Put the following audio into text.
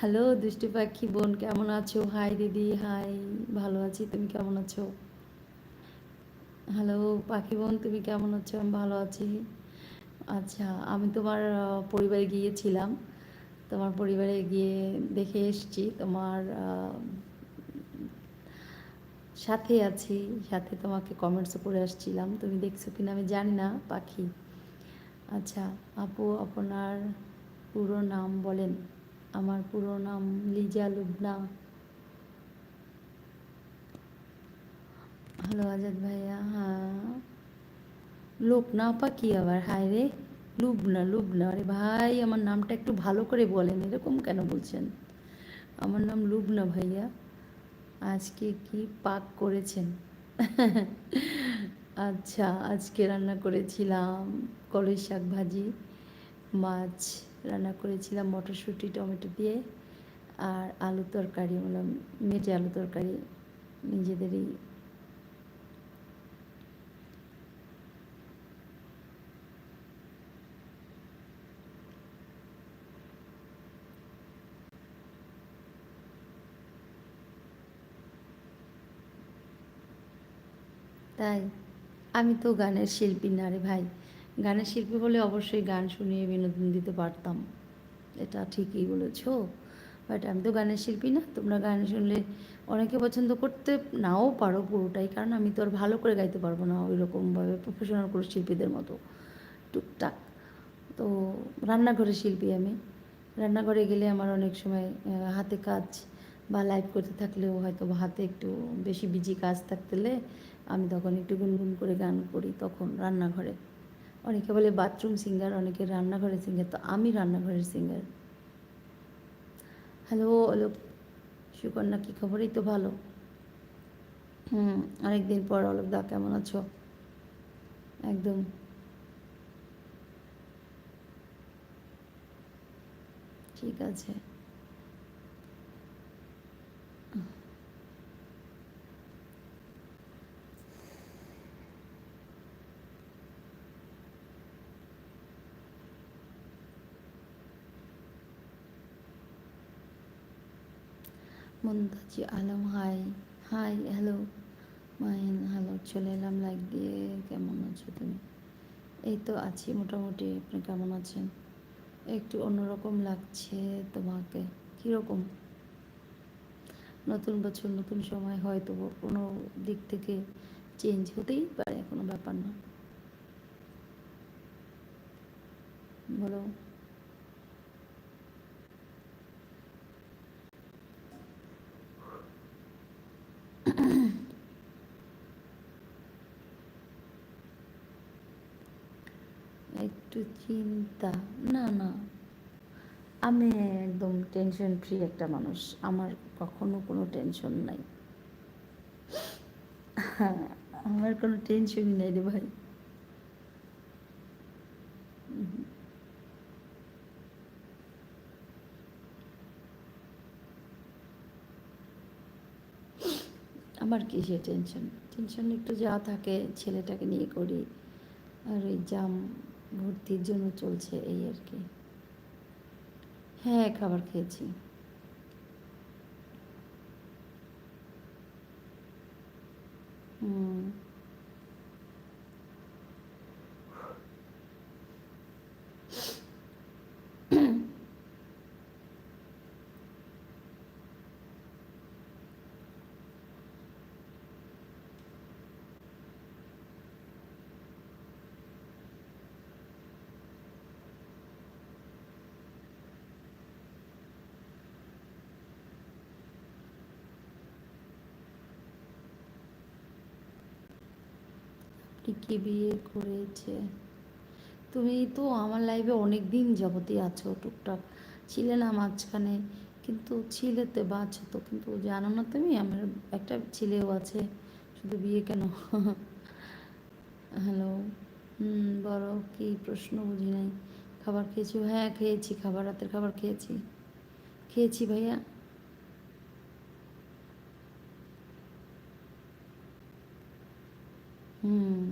Hello দুষ্টু পাখি বোন, কেমন আছো? হাই দিদি হাই ভালো আছি, তুমি কেমন আছো? হ্যালো পাখি বোন, তুমি কেমন আছো? আমি ভালো আছি। আচ্ছা আমি তোমার পরিবারে গিয়েছিলাম। তোমার পরিবারে গিয়ে দেখে এসছি, তোমার সাথে আছি, সাথে তোমাকে কমেন্টসও করে আসছিলাম। তুমি দেখছ কিনা আমি জানি না, পাখি। আচ্ছা আপু, আপনার পুরো নাম বলেন। আমার পুরো নাম লিজা লুবনা। হ্যালো আজাদ ভাইয়া হ্যাঁ। লোকনা আপা কি আবার? হায় রে, লুবনা লুবনা। আরে ভাই, আমার নামটা একটু ভালো করে বলেন, এরকম কেন বলছেন? আমার নাম লুবনা ভাইয়া। আজকে কি পাক করেছেন? আচ্ছা আজকে রান্না করেছিলাম কলই শাক ভাজি, মাছ রান্না করেছিলাম মটরশুঁটি, টমেটো দিয়ে আর আলু তরকারি, বললাম মেটে আলু তরকারি, নিজেদেরই। তাই, আমি তো গানের শিল্পী না রে ভাই। গানের শিল্পী হলে অবশ্যই গান শুনিয়ে বিনোদন দিতে পারতাম। এটা ঠিকই বলেছ। বাট আমি তো গানের শিল্পী না, তোমরা গান শুনলে অনেকে পছন্দ করতে নাও পারো পুরোটাই, কারণ আমি তো আর ভালো করে গাইতে পারব না ওই রকমভাবে প্রফেশনাল কোনো শিল্পীদের মতো। টুকটাক। তো রান্নাঘরের শিল্পী আমি। রান্নাঘরে গেলে আমার অনেক সময় হাতে কাজ বা লাইভ করতে থাকলেও হয়তো হাতে একটু বেশি বিজি কাজ থাকতেলে আমি তখন একটু গুনগুন করে গান করি তখন রান্নাঘরে। অনেকে বলে বাথরুম সিঙ্গার অনেকে রান্নাঘরের সিঙ্গার তো আমি রান্নাঘরের সিঙ্গার হ্যালো অলোক সুকন্যা, কী খবরই তো ভালো। হুম, অনেকদিন পর অলোক দা, কেমন আছো? একদম। ঠিক আছে। Muntaji Alam, hi hi, hello, Mahin, hello, চলে এলাম লাইক দিয়ে, কেমন আছো তুমি? এই তো আছি মোটামুটি, আপনি কেমন আছেন? একটু অন্যরকম লাগছে তোমাকে, কীরকম? নতুন বছর, নতুন সময়, হয়তো কোনো দিক থেকে চেঞ্জ হতেই পারে, কোনো ব্যাপার না। বলো। একটু চিন্তা। না না। আমি একদম টেনশন ফ্রি একটা মানুষ। আমার কখনো কোনো টেনশন নাই। আমার কোনো টেনশনই নেই রে ভাই। আমার কিসে টেনশন টেনশন একটু যা থাকে, ছেলেটাকে নিয়ে করি। আর ওই জাম ভর্তির জন্য চলছে এই আর কি। হ্যাঁ খাবার খেয়েছি। হুম। কি বিয়ে করেছে? তুমি তো আমার লাইফে অনেক দিন যাবতই আছো, টুকটাক। ছিলে না মাঝখানে, কিন্তু ছিলে তো আছো তো, কিন্তু জানো না তুমি, আমার একটা ছেলেও আছে, শুধু বিয়ে কেন? হ্যালো হুম বড় কি প্রশ্ন, বুঝি নাই। খাবার খেয়েছি? হ্যাঁ খেয়েছি, খাবার, রাতের খাবার খেয়েছি। খেয়েছি ভাইয়া। হুম